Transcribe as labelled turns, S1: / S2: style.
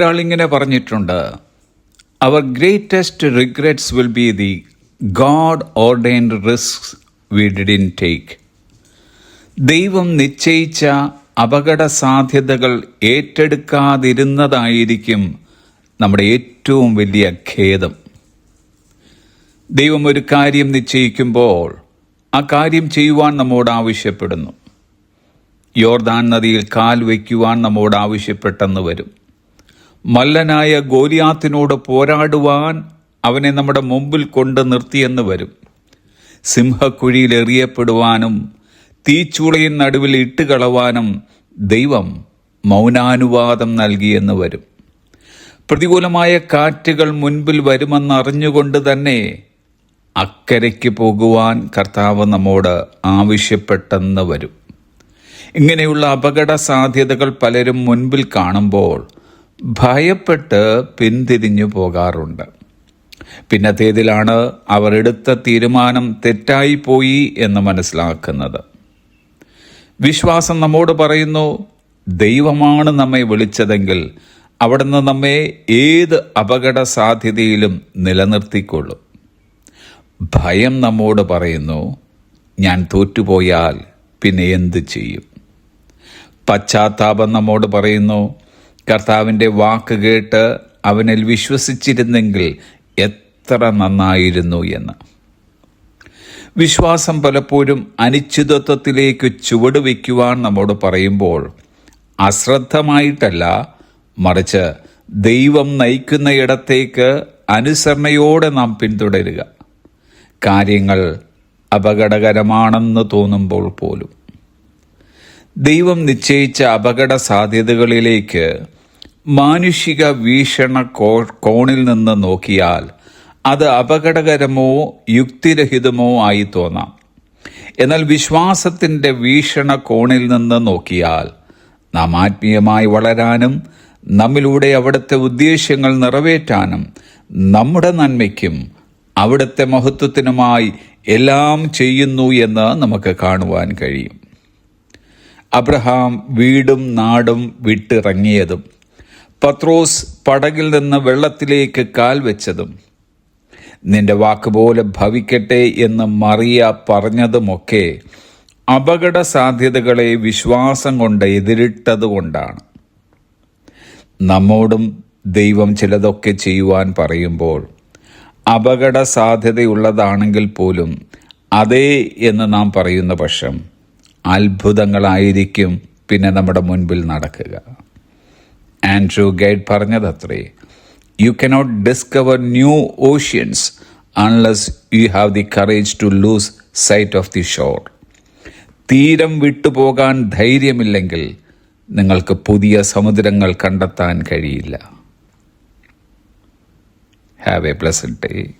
S1: ഒരാൾ ഇങ്ങനെ പറഞ്ഞിട്ടുണ്ട് അവർ greatest regrets will be the God ordained risk we did in take ദൈവം നിശ്ചയിച്ച അപകട സാധ്യതകൾ ഏറ്റെടുക്കാതിരുന്നതായിരിക്കും നമ്മുടെ ഏറ്റവും വലിയ ഖേദം. ദൈവം ഒരു കാര്യം നിശ്ചയിക്കുമ്പോൾ ആ കാര്യം ചെയ്യുവാൻ നമ്മോട് ആവശ്യപ്പെടുന്നു. യോർദാൻ നദിയിൽ കാൽ വയ്ക്കുവാൻ നമ്മോട് ആവശ്യപ്പെട്ടെന്ന് വരും. മല്ലനായ ഗോലിയാത്തിനോട് പോരാടുവാൻ അവനെ നമ്മുടെ മുമ്പിൽ കൊണ്ട് നിർത്തിയെന്ന് വരും. സിംഹക്കുഴിയിൽ എറിയപ്പെടുവാനും തീച്ചുളയിൻ നടുവിൽ ഇട്ടുകളവാനും ദൈവം മൗനാനുവാദം നൽകിയെന്ന് വരും. പ്രതികൂലമായ കാറ്റുകൾ മുൻപിൽ വരുമെന്നറിഞ്ഞുകൊണ്ട് തന്നെ അക്കരയ്ക്ക് പോകുവാൻ കർത്താവ് നമ്മോട് ആവശ്യപ്പെട്ടെന്ന് വരും. ഇങ്ങനെയുള്ള അപകട സാധ്യതകൾ പലരും മുൻപിൽ കാണുമ്പോൾ ഭയപ്പെട്ട് പിന്തിരിഞ്ഞു പോകാറുണ്ട്. പിന്നത്തേതിലാണ് അവർ എടുത്ത തീരുമാനം തെറ്റായിപ്പോയി എന്ന് മനസ്സിലാക്കുന്നത്. വിശ്വാസം നമ്മോട് പറയുന്നു ദൈവമാണ് നമ്മെ വിളിച്ചതെങ്കിൽ അവിടുന്ന് നമ്മെ ഏത് അപകട സാധ്യതയിലും നിലനിർത്തിക്കൊള്ളും. ഭയം നമ്മോട് പറയുന്നു ഞാൻ തോറ്റുപോയാൽ പിന്നെ എന്ത് ചെയ്യും? പശ്ചാത്താപം നമ്മോട് പറയുന്നു കർത്താവിന്റെ വാക്ക് കേട്ട് അവനിൽ വിശ്വസിച്ചിരുന്നെങ്കിൽ എത്ര നന്നായിരുന്നു എന്ന്. വിശ്വാസം പലപ്പോഴും അനിശ്ചിതത്വത്തിലേക്ക് ചുവട് വയ്ക്കുവാൻ നമ്മോട് പറയുമ്പോൾ അശ്രദ്ധമായിട്ടല്ല മറിച്ച് ദൈവം നയിക്കുന്ന ഇടത്തേക്ക് അനുസരണയോടെ നാം പിന്തുടരുക. കാര്യങ്ങൾ അപകടകരമാണെന്ന് തോന്നുമ്പോൾ പോലും. ദൈവം നിശ്ചയിച്ച അപകട സാധ്യതകളിലേക്ക് മാനുഷിക വീക്ഷണ കോണിൽ നിന്ന് നോക്കിയാൽ അത് അപകടകരമോ യുക്തിരഹിതമോ ആയി തോന്നാം. എന്നാൽ വിശ്വാസത്തിന്റെ വീക്ഷണ കോണിൽ നിന്ന് നോക്കിയാൽ നാം ആത്മീയമായി വളരാനും നമ്മിലൂടെ അവിടുത്തെ ഉദ്ദേശ്യങ്ങൾ നിറവേറ്റാനും നമ്മുടെ നന്മയ്ക്കും അവിടുത്തെ മഹത്വത്തിനുമായി എല്ലാം ചെയ്യുന്നു എന്ന് നമുക്ക് കാണുവാൻ കഴിയും. അബ്രഹാം വീടും നാടും വിട്ടിറങ്ങിയതും പത്രോസ് പടകിൽ നിന്ന് വെള്ളത്തിലേക്ക് കാൽ വെച്ചതും നിന്റെ വാക്കുപോലെ ഭവിക്കട്ടെ എന്ന് മറിയ പറഞ്ഞതുമൊക്കെ അപകട സാധ്യതകളെ വിശ്വാസം കൊണ്ട് എതിരിട്ടതുകൊണ്ടാണ് നമ്മോടും ദൈവം ചിലതൊക്കെ ചെയ്യുവാൻ പറയുമ്പോൾ അപകട സാധ്യതയുള്ളതാണെങ്കിൽ പോലും അതേ എന്ന് നാം പറയുന്ന പക്ഷം അത്ഭുതങ്ങളായിരിക്കും പിന്നെ നമ്മുടെ മുൻപിൽ നടക്കുക. Andrew Gide പറഞ്ഞതത്രേ. You cannot discover new oceans unless you have the courage to lose sight of the shore തീരം വിട്ടുപോകാൻ ധൈര്യമില്ലെങ്കിൽ നിങ്ങൾക്ക് പുതിയ സമുദ്രങ്ങൾ കണ്ടെത്താൻ കഴിയില്ല. Have A pleasant day